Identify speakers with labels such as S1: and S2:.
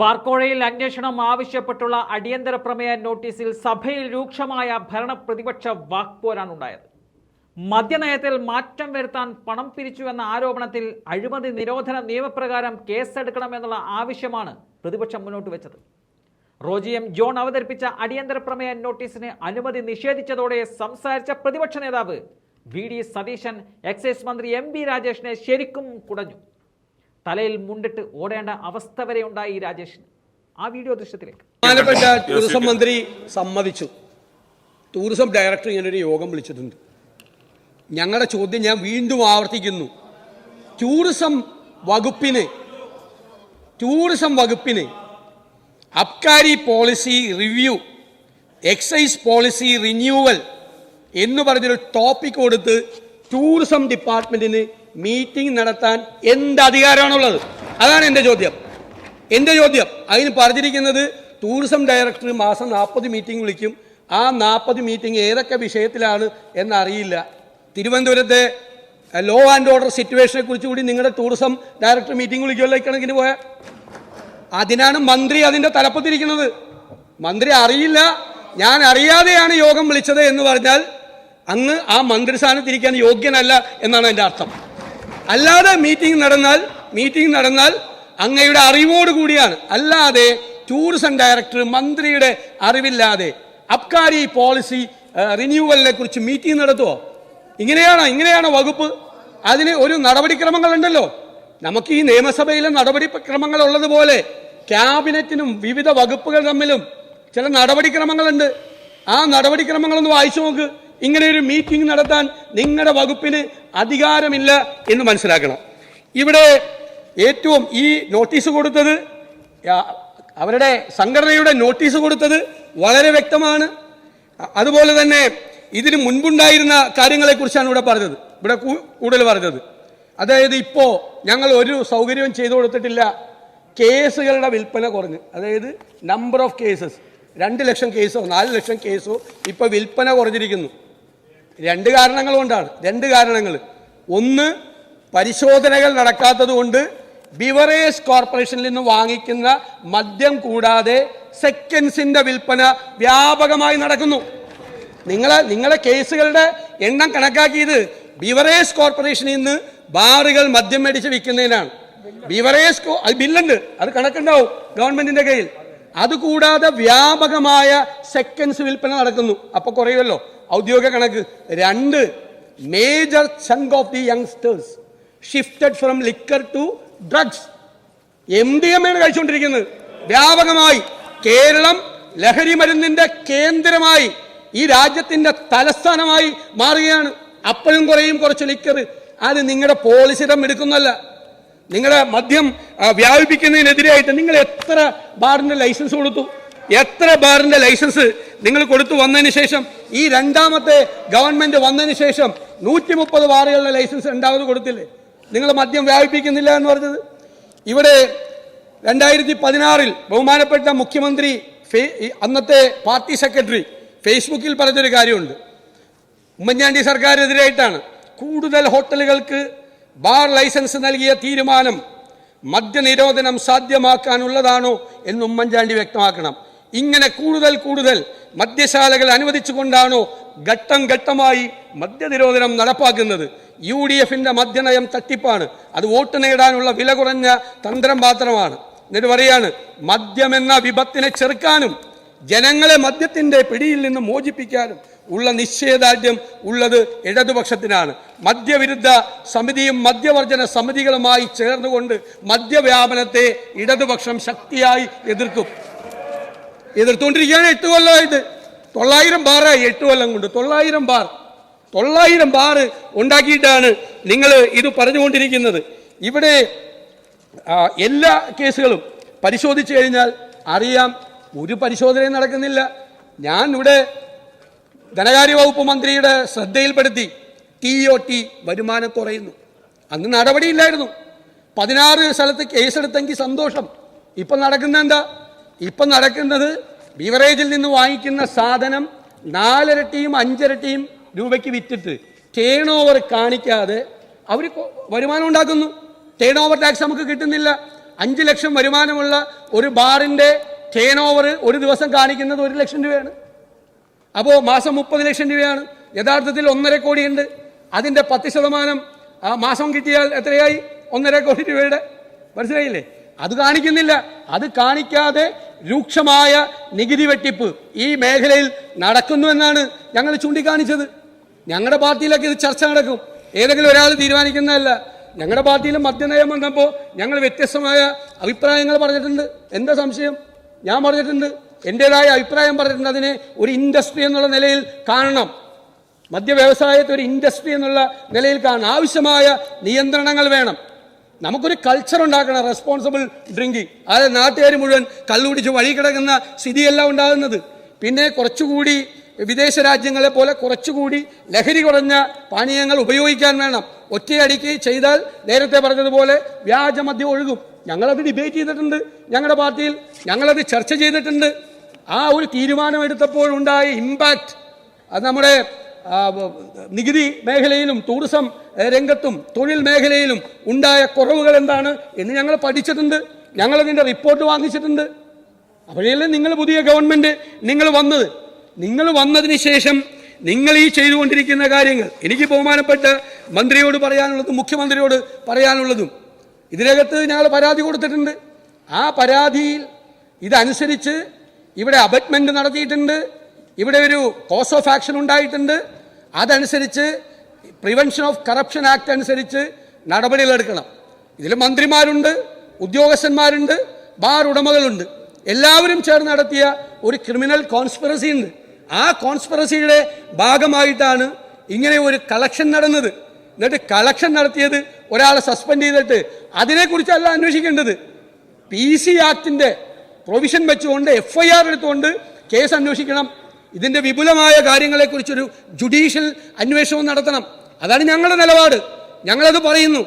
S1: ബാർക്കോഴയിൽ അന്വേഷണം ആവശ്യപ്പെട്ടുള്ള അടിയന്തര പ്രമേയ നോട്ടീസിൽ സഭയിൽ രൂക്ഷമായ ഭരണ പ്രതിപക്ഷ വാക്പോരാണുണ്ടായത്. മദ്യനയത്തിൽ മാറ്റം വരുത്താൻ പണം പിരിച്ചു എന്ന ആരോപണത്തിൽ അഴിമതി നിരോധന നിയമപ്രകാരം കേസെടുക്കണമെന്നുള്ള ആവശ്യമാണ് പ്രതിപക്ഷം മുന്നോട്ട് വെച്ചത്. റോജി എം ജോൺ അവതരിപ്പിച്ച അടിയന്തര പ്രമേയ നോട്ടീസിന് അനുമതി നിഷേധിച്ചതോടെ സംസാരിച്ച പ്രതിപക്ഷ നേതാവ് വി ഡി സതീശൻ എക്സൈസ് മന്ത്രി എം ബി രാജേഷിനെ ശരിക്കും കുടഞ്ഞു. തലയിൽ മുണ്ടിട്ട് ഓടേണ്ട അവസ്ഥ വരെ ഉണ്ടായി രാജേഷിന് ആ വീഡിയോ ദൃശ്യത്തിലേക്ക്.
S2: ടൂറിസം മന്ത്രി സമ്മതിച്ചു. ടൂറിസം ഡയറക്ടർ ഇങ്ങനൊരു യോഗം വിളിച്ചിട്ടുണ്ട്. ഞങ്ങളുടെ ചോദ്യം ഞാൻ വീണ്ടും ആവർത്തിക്കുന്നു. ടൂറിസം വകുപ്പിന് ടൂറിസം വകുപ്പിന് അബ്കാരി policy review excise policy renewal എന്ന് പറഞ്ഞൊരു ടോപ്പിക് കൊടുത്ത് ടൂറിസം ഡിപ്പാർട്ട്മെന്റിന് മീറ്റിംഗ് നടത്താൻ എന്ത് അധികാരമാണുള്ളത്? അതാണ് എന്റെ ചോദ്യം. എന്റെ ചോദ്യം. അതിന് പറഞ്ഞിരിക്കുന്നത് ടൂറിസം ഡയറക്ടർ മാസം നാൽപ്പത് മീറ്റിംഗ് വിളിക്കും. ആ നാൽപ്പത് മീറ്റിംഗ് ഏതൊക്കെ വിഷയത്തിലാണ് എന്നറിയില്ല. തിരുവനന്തപുരത്തെ ലോ ആൻഡ് ഓർഡർ സിറ്റുവേഷനെ കുറിച്ച് കൂടി നിങ്ങളുടെ ടൂറിസം ഡയറക്ടർ മീറ്റിംഗ് വിളിക്കുമല്ലോ കണക്കിന് പോയാൽ അതിനാണ് മന്ത്രി അതിന്റെ തലപ്പത്തിരിക്കുന്നത്. മന്ത്രി അറിയില്ല. ഞാൻ അറിയാതെയാണ് യോഗം വിളിച്ചത് എന്ന് പറഞ്ഞാൽ അങ്ങ് ആ മന്ത്രി സ്ഥാനത്തിരിക്കാൻ യോഗ്യനല്ല എന്നാണ് എന്റെ അർത്ഥം. അല്ലാതെ മീറ്റിംഗ് നടന്നാൽ മീറ്റിംഗ് നടന്നാൽ അങ്ങയുടെ അറിവോട് കൂടിയാണ്. അല്ലാതെ ടൂറിസം ഡയറക്ടർ മന്ത്രിയുടെ അറിവില്ലാതെ അബ്കാരി പോളിസി റിന്യൂവലിനെ കുറിച്ച് മീറ്റിംഗ് നടത്തുമോ ഇങ്ങനെയാണോ ഇങ്ങനെയാണോ വകുപ്പ്? അതിന് ഒരു നടപടിക്രമങ്ങളുണ്ടല്ലോ. നമുക്ക് ഈ നിയമസഭയിലെ നടപടിക്രമങ്ങൾ ഉള്ളതുപോലെ ക്യാബിനറ്റിനും വിവിധ വകുപ്പുകൾ തമ്മിലും ചില നടപടിക്രമങ്ങളുണ്ട്. ആ നടപടിക്രമങ്ങളൊന്ന് വായിച്ചു നോക്ക്. ഇങ്ങനെ ഒരു മീറ്റിംഗ് നടത്താൻ നിങ്ങളുടെ വകുപ്പിന് അധികാരമില്ല എന്ന് മനസ്സിലാക്കണം. ഇവിടെ ഏറ്റവും ഈ നോട്ടീസ് കൊടുത്തത് അവരുടെ സംഘടനയുടെ നോട്ടീസ് കൊടുത്തത് വളരെ വ്യക്തമാണ്. അതുപോലെ തന്നെ ഇതിന് മുൻപുണ്ടായിരുന്ന കാര്യങ്ങളെക്കുറിച്ചാണ് ഇവിടെ പറഞ്ഞത്. ഇവിടെ കൂടുതൽ പറഞ്ഞത്. അതായത് ഇപ്പോൾ ഞങ്ങൾ ഒരു സൗകര്യവും ചെയ്തു കൊടുത്തിട്ടില്ല. കേസുകളുടെ വിൽപ്പന കുറഞ്ഞു. അതായത് നമ്പർ ഓഫ് കേസസ് രണ്ട് ലക്ഷം കേസോ നാല് ലക്ഷം കേസോ ഇപ്പോൾ വിൽപ്പന കുറഞ്ഞിരിക്കുന്നു. രണ്ട് കാരണങ്ങൾ കൊണ്ടാണ്. രണ്ട് കാരണങ്ങൾ. ഒന്ന് പരിശോധനകൾ നടക്കാത്തത് കൊണ്ട് ബിവറേജ് കോർപ്പറേഷനിൽ നിന്ന് വാങ്ങിക്കുന്ന മദ്യം കൂടാതെ സെക്കൻഡ്സിന്റെ വിൽപ്പന വ്യാപകമായി നടക്കുന്നു. നിങ്ങളെ നിങ്ങളെ കേസുകളുടെ എണ്ണം കണക്കാക്കിയത് ബിവറേജ് കോർപ്പറേഷനിൽ നിന്ന് ബാറുകൾ മദ്യം മേടിച്ച് വിൽക്കുന്നതിനാണ്. ബിവറേജ് ബില്ലുണ്ട്. അത് കണക്കുണ്ടാവും ഗവൺമെന്റിന്റെ കയ്യിൽ. അതുകൂടാതെ വ്യാപകമായ സെക്കൻഡ്സ് വിൽപ്പന നടക്കുന്നു. അപ്പൊ കുറയുമല്ലോ. ഔദ്യോഗിക കണക്ക്. രണ്ട് major chunk of the youngsters shifted from liquor to drugs M D M ആണ് കഴിച്ചുകൊണ്ടിരിക്കുന്നത്. വ്യാപകമായി കേരളം ലഹരി മരുന്നിന്റെ കേന്ദ്രമായി ഈ രാജ്യത്തിന്റെ തലസ്ഥാനമായി മാറുകയാണ്. അപ്പോഴും കുറയും കുറച്ച് ലിക്കർ അത് നിങ്ങളുടെ പോളിസിയുടെ എടുക്കുന്നല്ല നിങ്ങളുടെ മദ്യം വ്യാപിപ്പിക്കുന്നതിനെതിരായിട്ട് നിങ്ങൾ എത്ര ബാറിന്റെ ലൈസൻസ് കൊടുത്തു? എത്ര ബാറിന്റെ ലൈസൻസ് നിങ്ങൾ കൊടുത്തു വന്നതിന് ശേഷം ഈ രണ്ടാമത്തെ ഗവൺമെന്റ് വന്നതിന് ശേഷം നൂറ്റി മുപ്പത് ബാറുകളുടെ ലൈസൻസ് രണ്ടാമത് കൊടുത്തില്ലേ? നിങ്ങൾ മദ്യം വ്യാപിപ്പിക്കുന്നില്ല എന്ന് പറഞ്ഞത്. ഇവിടെ രണ്ടായിരത്തി പതിനാറിൽ ബഹുമാനപ്പെട്ട മുഖ്യമന്ത്രി അന്നത്തെ പാർട്ടി സെക്രട്ടറി ഫേസ്ബുക്കിൽ പറഞ്ഞൊരു കാര്യമുണ്ട്. ഉമ്മൻചാണ്ടി സർക്കാരിനെതിരായിട്ടാണ് കൂടുതൽ ഹോട്ടലുകൾക്ക് ബാർ ലൈസൻസ് നൽകിയ തീരുമാനം മദ്യനിരോധനം സാധ്യമാക്കാനുള്ളതാണോ എന്ന് ഉമ്മൻചാണ്ടി വ്യക്തമാക്കണം. ഇങ്ങനെ കൂടുതൽ കൂടുതൽ മദ്യശാലകൾ അനുവദിച്ചുകൊണ്ടാണോ ഘട്ടം ഘട്ടമായി മദ്യനിരോധനം നടപ്പാക്കുന്നത്? യു ഡി എഫിന്റെ മദ്യനയം തട്ടിപ്പാണ്. അത് വോട്ട് നേടാനുള്ള വില കുറഞ്ഞ തന്ത്രം മാത്രമാണ്. എന്നിട്ട് പറയാണ് മദ്യമെന്ന വിപത്തിനെ ചെറുക്കാനും ജനങ്ങളെ മദ്യത്തിന്റെ പിടിയിൽ നിന്ന് മോചിപ്പിക്കാനും ഉള്ള നിശ്ചയദാർഢ്യം ഉള്ളത് ഇടതുപക്ഷത്തിനാണ്. മദ്യവിരുദ്ധ സമിതിയും മദ്യവർജന സമിതികളുമായി ചേർന്നുകൊണ്ട് മദ്യവ്യാപനത്തെ ഇടതുപക്ഷം ശക്തിയായി എതിർക്കും. എതിർത്തുകൊണ്ടിരിക്കുകയാണ് എട്ട് കൊല്ലമായിട്ട്. തൊള്ളായിരം ബാറായി എട്ട് കൊല്ലം കൊണ്ട്. തൊള്ളായിരം ബാർ. തൊള്ളായിരം ബാർ ഉണ്ടാക്കിയിട്ടാണ് നിങ്ങൾ ഇത് പറഞ്ഞുകൊണ്ടിരിക്കുന്നത്. ഇവിടെ എല്ലാ കേസുകളും പരിശോധിച്ചു കഴിഞ്ഞാൽ അറിയാം ഒരു പരിശോധനയും നടക്കുന്നില്ല. ഞാൻ ഇവിടെ ധനകാര്യ വകുപ്പ് മന്ത്രിയുടെ ശ്രദ്ധയിൽപ്പെടുത്തി ടി ഒ ടി വരുമാനം കുറയുന്നു. അന്ന് നടപടിയില്ലായിരുന്നു. പതിനാറ് സ്ഥലത്ത് കേസെടുത്തെങ്കിൽ സന്തോഷം. ഇപ്പം നടക്കുന്ന എന്താ ഇപ്പം നടക്കുന്നത് ബിവറേജിൽ നിന്ന് വാങ്ങിക്കുന്ന സാധനം നാലരട്ടിയും അഞ്ചരട്ടിയും രൂപയ്ക്ക് വിറ്റിട്ട് ടേൺ ഓവർ കാണിക്കാതെ അവർ വരുമാനം ഉണ്ടാക്കുന്നു. ടേൺ ഓവർ ടാക്സ് നമുക്ക് കിട്ടുന്നില്ല. അഞ്ച് ലക്ഷം വരുമാനമുള്ള ഒരു ബാറിന്റെ ടേൺ ഓവർ ഒരു ദിവസം കാണിക്കുന്നത് ഒരു ലക്ഷം രൂപയാണ്. അപ്പോൾ മാസം മുപ്പത് ലക്ഷം രൂപയാണ്. യഥാർത്ഥത്തിൽ ഒന്നര കോടിയുണ്ട്. അതിന്റെ പത്ത് ശതമാനം മാസം കിട്ടിയാൽ എത്രയായി? ഒന്നര കോടി രൂപയുടെ. മനസ്സിലായില്ലേ? അത് കാണിക്കുന്നില്ല. അത് കാണിക്കാതെ രൂക്ഷമായ നികുതി വെട്ടിപ്പ് ഈ മേഖലയിൽ നടക്കുന്നു എന്നാണ് ഞങ്ങൾ ചൂണ്ടിക്കാണിച്ചത്. ഞങ്ങളുടെ പാർട്ടിയിലൊക്കെ ഇത് ചർച്ച നടക്കും. ഏതെങ്കിലും ഒരാൾ തീരുമാനിക്കുന്നതല്ല. ഞങ്ങളുടെ പാർട്ടിയിൽ മദ്യനയം വന്നപ്പോൾ ഞങ്ങൾ വ്യത്യസ്തമായ അഭിപ്രായങ്ങൾ പറഞ്ഞിട്ടുണ്ട്. എന്താ സംശയം? ഞാൻ പറഞ്ഞിട്ടുണ്ട്. എന്റെതായ അഭിപ്രായം പറഞ്ഞിട്ടുണ്ട്. അതിനെ ഒരു ഇൻഡസ്ട്രി എന്നുള്ള നിലയിൽ കാണണം. മദ്യ വ്യവസായത്തെ ഒരു ഇൻഡസ്ട്രി എന്നുള്ള നിലയിൽ കാണണം. ആവശ്യമായ നിയന്ത്രണങ്ങൾ വേണം. നമുക്കൊരു കൾച്ചർ ഉണ്ടാക്കണം റെസ്പോൺസിബിൾ ഡ്രിങ്കിങ് അതായത് നാട്ടുകാർ മുഴുവൻ കള്ളുപിടിച്ച് വഴി കിടക്കുന്ന സ്ഥിതിയല്ല ഉണ്ടാകുന്നത്. പിന്നെ കുറച്ചുകൂടി വിദേശ രാജ്യങ്ങളെ പോലെ കുറച്ചുകൂടി ലഹരി കുറഞ്ഞ പാനീയങ്ങൾ ഉപയോഗിക്കാൻ വേണം. ഒറ്റയടിക്ക് ചെയ്താൽ നേരത്തെ പറഞ്ഞതുപോലെ വ്യാജമദ്യം ഒഴുകും. ഞങ്ങളത് ഡിബേറ്റ് ചെയ്തിട്ടുണ്ട് ഞങ്ങളുടെ പാർട്ടിയിൽ ഞങ്ങളത് ചർച്ച ചെയ്തിട്ടുണ്ട്. ആ ഒരു തീരുമാനമെടുത്തപ്പോൾ ഉണ്ടായ ഇമ്പാക്റ്റ് അത് നമ്മുടെ നികുതി മേഖലയിലും ടൂറിസം രംഗത്തും തൊഴിൽ മേഖലയിലും ഉണ്ടായ കുറവുകൾ എന്താണ് എന്ന് ഞങ്ങൾ പഠിച്ചിട്ടുണ്ട്. ഞങ്ങളതിന്റെ റിപ്പോർട്ട് വാങ്ങിച്ചിട്ടുണ്ട്. അപ്പോഴല്ലേ നിങ്ങൾ പുതിയ ഗവൺമെന്റ് നിങ്ങൾ വന്നത്. നിങ്ങൾ വന്നതിന് ശേഷം നിങ്ങൾ ഈ ചെയ്തുകൊണ്ടിരിക്കുന്ന കാര്യങ്ങൾ എനിക്ക് ബഹുമാനപ്പെട്ട മന്ത്രിയോട് പറയാനുള്ളതും മുഖ്യമന്ത്രിയോട് പറയാനുള്ളതും ഇതിനകത്ത് ഞങ്ങൾ പരാതി കൊടുത്തിട്ടുണ്ട്. ആ പരാതിയിൽ ഇതനുസരിച്ച് ഇവിടെ അബറ്റ്മെന്റ് നടത്തിയിട്ടുണ്ട്. ഇവിടെ ഒരു കോസ് ഓഫ് ആക്ഷൻ ഉണ്ടായിട്ടുണ്ട്. അതനുസരിച്ച് പ്രിവെൻഷൻ ഓഫ് കറപ്ഷൻ ആക്ട് അനുസരിച്ച് നടപടികളെടുക്കണം ഇതിൽ മന്ത്രിമാരുണ്ട് ഉദ്യോഗസ്ഥന്മാരുണ്ട് ബാർ ഉടമകളുണ്ട്. എല്ലാവരും ചേർന്ന് നടത്തിയ ഒരു ക്രിമിനൽ കോൺസ്പിറസി ഉണ്ട്. ആ കോൺസ്പിറസിയുടെ ഭാഗമായിട്ടാണ് ഇങ്ങനെ ഒരു കളക്ഷൻ നടന്നത്. എന്നിട്ട് കളക്ഷൻ നടത്തിയത് ഒരാളെ സസ്പെൻഡ് ചെയ്തിട്ട് അതിനെക്കുറിച്ചല്ല അന്വേഷിക്കേണ്ടത്. പി സി ആക്ടിന്റെ പ്രൊവിഷൻ വെച്ചുകൊണ്ട് എഫ് ഐ ആർ എടുത്തുകൊണ്ട് കേസ് അന്വേഷിക്കണം. ഇതിന്റെ വിപുലമായ കാര്യങ്ങളെക്കുറിച്ചൊരു ജുഡീഷ്യൽ അന്വേഷണം നടത്തണം. അതാണ് ഞങ്ങളുടെ നിലപാട്. ഞങ്ങളത് പറയുന്നു.